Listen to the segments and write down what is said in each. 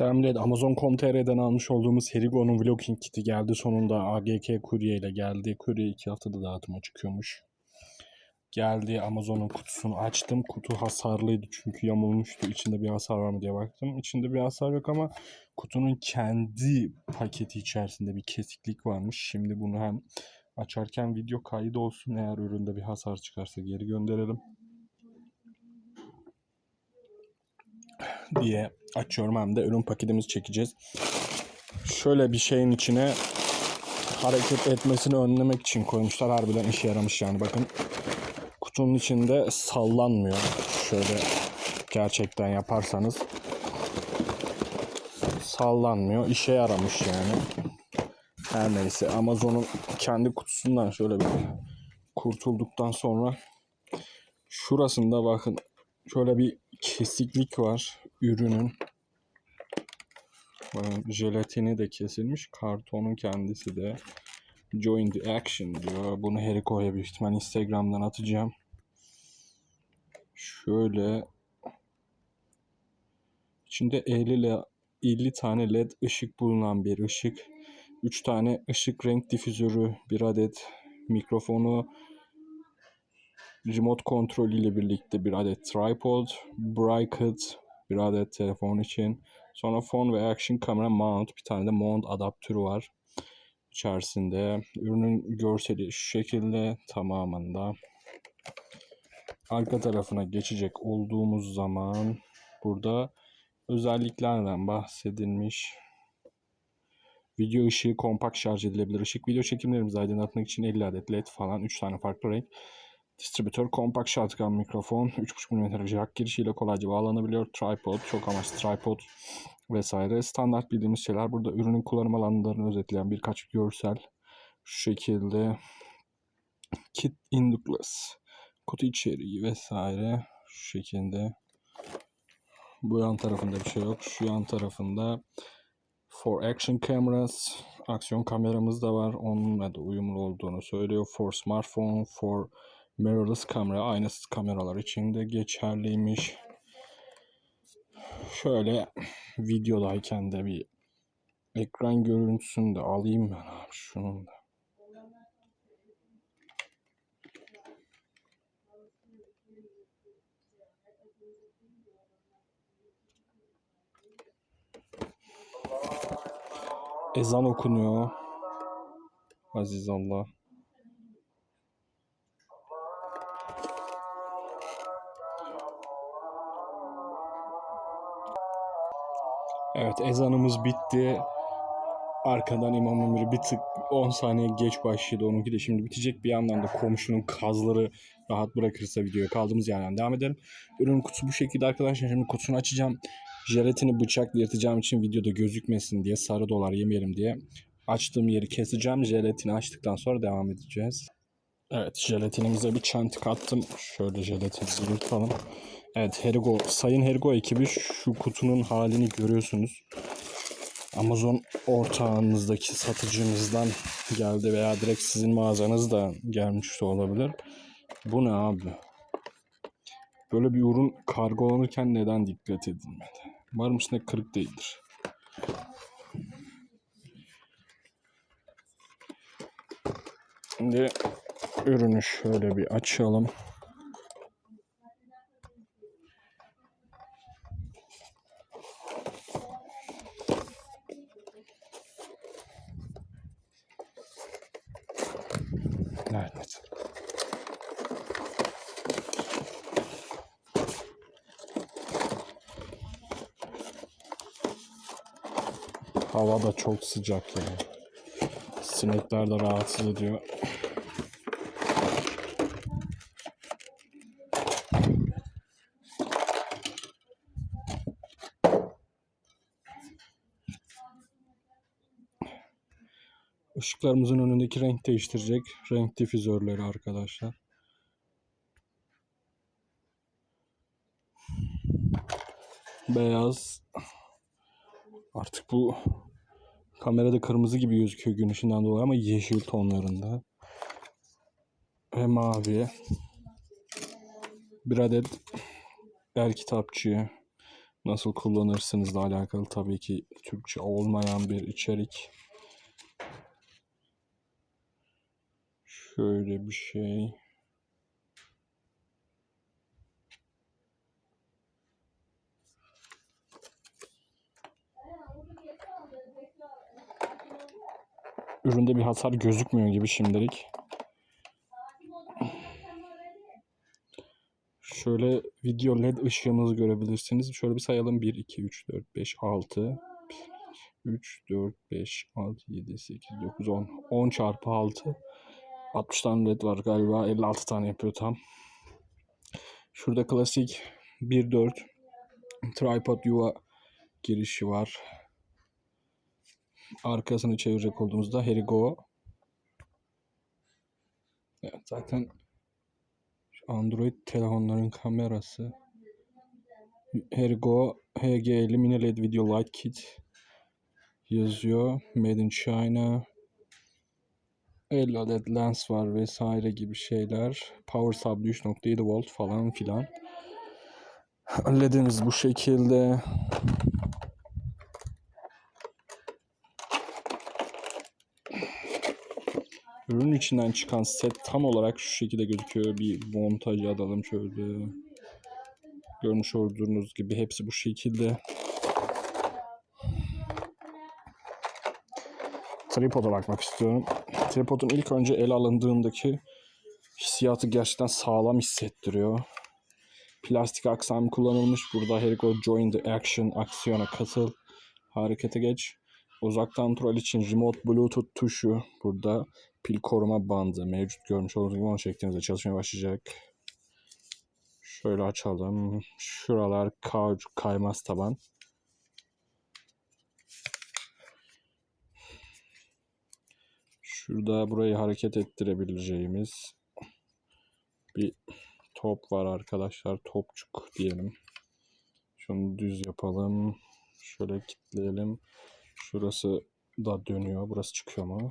Selamlar. Amazon.com.tr'den almış olduğumuz Herigo'nun Vlogging Kit'i geldi. Sonunda AGK kurye ile geldi. Kurye iki haftada dağıtıma çıkıyormuş. Geldi Amazon'un kutusunu açtım. Kutu hasarlıydı çünkü yamulmuştu. İçinde bir hasar var mı diye baktım. İçinde bir hasar yok ama kutunun kendi paketi içerisinde bir kesiklik varmış. Şimdi bunu hem açarken video kaydı olsun. Eğer üründe bir hasar çıkarsa geri gönderelim. diye açıyorum hem de ürün paketimizi çekeceğiz. Şöyle bir şeyin içine hareket etmesini önlemek için koymuşlar. Harbiden işe yaramış yani bakın. Kutunun içinde sallanmıyor. Şöyle gerçekten yaparsanız sallanmıyor. İşe yaramış yani. Her neyse Amazon'un kendi kutusundan şöyle bir kurtulduktan sonra şurasında bakın şöyle bir kesiklik var ürünün. Bakın jelatini de kesilmiş. Kartonun kendisi de Join the Action diyor. Bunu Heriko'ya büyük ihtimal Instagram'dan atacağım. Şöyle içinde 50 ile 50 tane led ışık bulunan bir ışık. 3 tane ışık renk difüzörü, bir adet mikrofonu, remote kontrol ile birlikte bir adet tripod, bracket, bir adet telefon için. Sonra phone ve action kamera mount, bir tane de mount adaptörü var içerisinde. Ürünün görseli şu şekilde tamamında. Arka tarafına geçecek olduğumuz zaman burada özelliklerden bahsedilmiş. Video ışığı kompakt şarj edilebilir ışık. Video çekimlerimizi aydınlatmak için 50 adet led falan 3 tane farklı renk. Distribütör kompakt shotgun mikrofon 3.5 mm jack girişiyle kolayca bağlanabiliyor. Tripod, çok amaçlı tripod vesaire. Standart bildiğimiz şeyler. Burada ürünün kullanım alanlarını özetleyen birkaç görsel. Şu şekilde kit in the glass, kutu içeriği vesaire. Şu şekilde. Bu yan tarafında bir şey yok. Şu yan tarafında for action cameras aksiyon kameramız da var. Onunla da uyumlu olduğunu söylüyor. For smartphone, for mirrorless kamera, aynasız kameralar için de geçerliymiş. Şöyle videodayken de bir ekran görüntüsünü de alayım ben abi şunun da. Ezan okunuyor. Aziz Allah. Evet ezanımız bitti. Arkadan imam ömrü bir tık 10 saniye geç başladı. Onunki de şimdi bitecek. Bir yandan da komşunun kazları rahat bırakırsa videoya kaldığımız yerden devam edelim. Ürün kutusu bu şekilde arkadaşlar. Şimdi kutusunu açacağım. Jelatini bıçakla yırtacağım için videoda gözükmesin diye sarı dolar yemeyelim diye açtığım yeri keseceğim. Jelatini açtıktan sonra devam edeceğiz. Evet jelatinimize bir çentik attım. Şöyle jelatini yırtalım. Evet Herigo, Sayın Herigo ekibi şu kutunun halini görüyorsunuz. Amazon ortağınızdaki satıcınızdan geldi veya direkt sizin mağazanızda gelmiş de olabilir. Bu ne abi? Böyle bir ürün kargolanırken neden dikkat edilmedi? Umarım içinde kırık değildir. Şimdi ürünü şöyle bir açalım. Hava da çok sıcak ya. Sinekler de rahatsız ediyor. Işıklarımızın önündeki renk değiştirecek. Renk difüzörleri arkadaşlar. Beyaz. Artık bu kamerada kırmızı gibi gözüküyor gün dolayı ama yeşil tonlarında. Ve mavi. Bir adet el kitapçığı. nasıl kullanırsınızla alakalı tabii ki Türkçe olmayan bir içerik. Şöyle bir şey. Üründe bir hasar gözükmüyor gibi şimdilik. Şöyle video led ışığımızı görebilirsiniz. Şöyle bir sayalım. 1, 2, 3, 4, 5, 6. 3, 4, 5, 6, 7, 8, 9, 10. 10 çarpı 6. 60 tane led var galiba. 56 tane yapıyor tam. Şurada klasik 1.4 tripod yuva girişi var. Arkasını çevirecek olduğumuzda Herigo. Evet, zaten Android telefonların kamerası. Herigo HG50 Mini LED Video Light Kit yazıyor. Made in China. 50 adet lens var vesaire gibi şeyler. Power supply 3.7 volt falan filan. LED'imiz bu şekilde. Ürünün içinden çıkan set tam olarak şu şekilde gözüküyor. Bir montaj alalım şöyle. Görmüş olduğunuz gibi hepsi bu şekilde. Tripod'a bakmak istiyorum. Tripod'un ilk önce ele alındığındaki hissiyatı gerçekten sağlam hissettiriyor. Plastik aksam kullanılmış. Burada Herigo Join the Action aksiyona katıl. Harekete geç. Uzaktan kontrol için remote bluetooth tuşu burada. Pil koruma bandı mevcut görmüş olduğunuz gibi onu çektiğimizde çalışmaya başlayacak. Şöyle açalım. Şuralar kauçuk kaymaz taban. Şurada burayı hareket ettirebileceğimiz bir top var arkadaşlar. Topçuk diyelim. Şunu düz yapalım. Şöyle kilitleyelim. Şurası da dönüyor. Burası çıkıyor mu?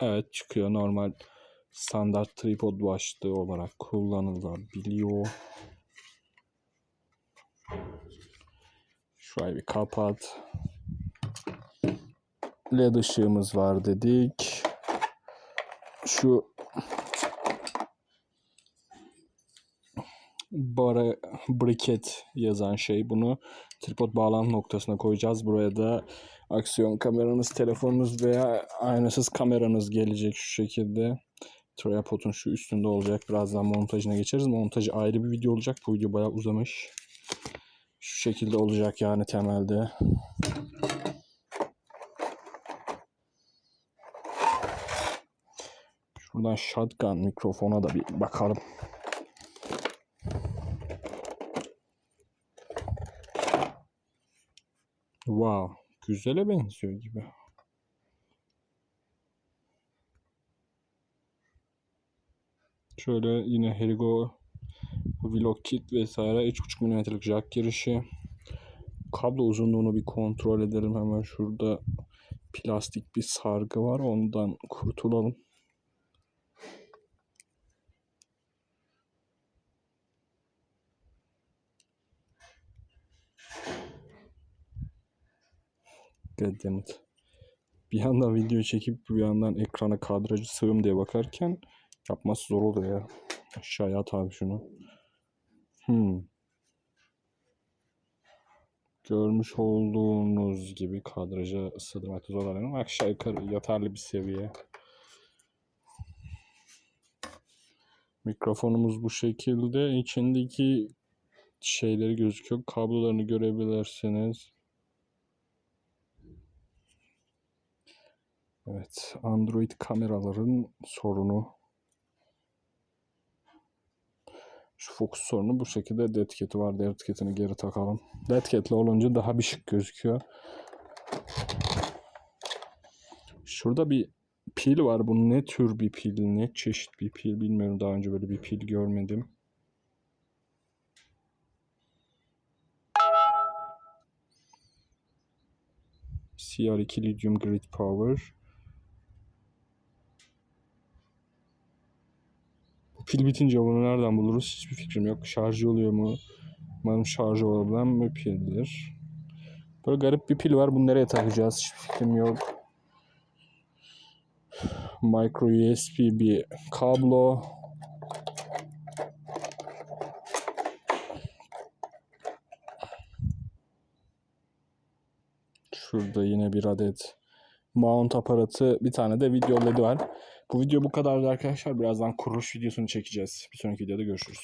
Evet çıkıyor. Normal standart tripod başlığı olarak kullanılabiliyor. Şurayı bir kapat. LED ışığımız var dedik. Şu bara briket yazan şey bunu tripod bağlantı noktasına koyacağız. Buraya da aksiyon kameranız, telefonunuz veya aynasız kameranız gelecek şu şekilde. Tripod'un şu üstünde olacak. Birazdan montajına geçeriz. Montajı ayrı bir video olacak. Bu video bayağı uzamış. Şu şekilde olacak yani temelde. Şuradan shotgun mikrofona da bir bakalım. Wow, güzele benziyor gibi. Şöyle yine Herigo Vlog Kit vesaire 3.5 mm'lik jack girişi. Kablo uzunluğunu bir kontrol edelim hemen şurada plastik bir sargı var ondan kurtulalım. Goddammit. Bir yandan video çekip bir yandan ekrana kadrajı sığım diye bakarken yapması zor oluyor ya. Aşağıya at abi şunu. Hmm. Görmüş olduğunuz gibi kadraja sığdırmak zor olan aşağı yukarı yeterli bir seviye. Mikrofonumuz bu şekilde. İçindeki şeyleri gözüküyor. Kablolarını görebilirsiniz. Evet, Android kameraların sorunu. Şu fokus sorunu bu şekilde dead cat'i var. Dead cat'ini geri takalım. Dead cat'le olunca daha bir şık gözüküyor. Şurada bir pil var. Bu ne tür bir pil, ne çeşit bir pil bilmiyorum. Daha önce böyle bir pil görmedim. CR2 Lithium Grid Power. Pil bitince bunu nereden buluruz? Hiçbir fikrim yok. Şarjı oluyor mu? Umarım şarjı olabilen bir pildir. Böyle garip bir pil var. Bunu nereye takacağız? Hiçbir fikrim yok. Micro USB bir kablo. Şurada yine bir adet mount aparatı, bir tane de video ledi var. Bu video bu kadardı arkadaşlar. Birazdan kuruluş videosunu çekeceğiz. Bir sonraki videoda görüşürüz.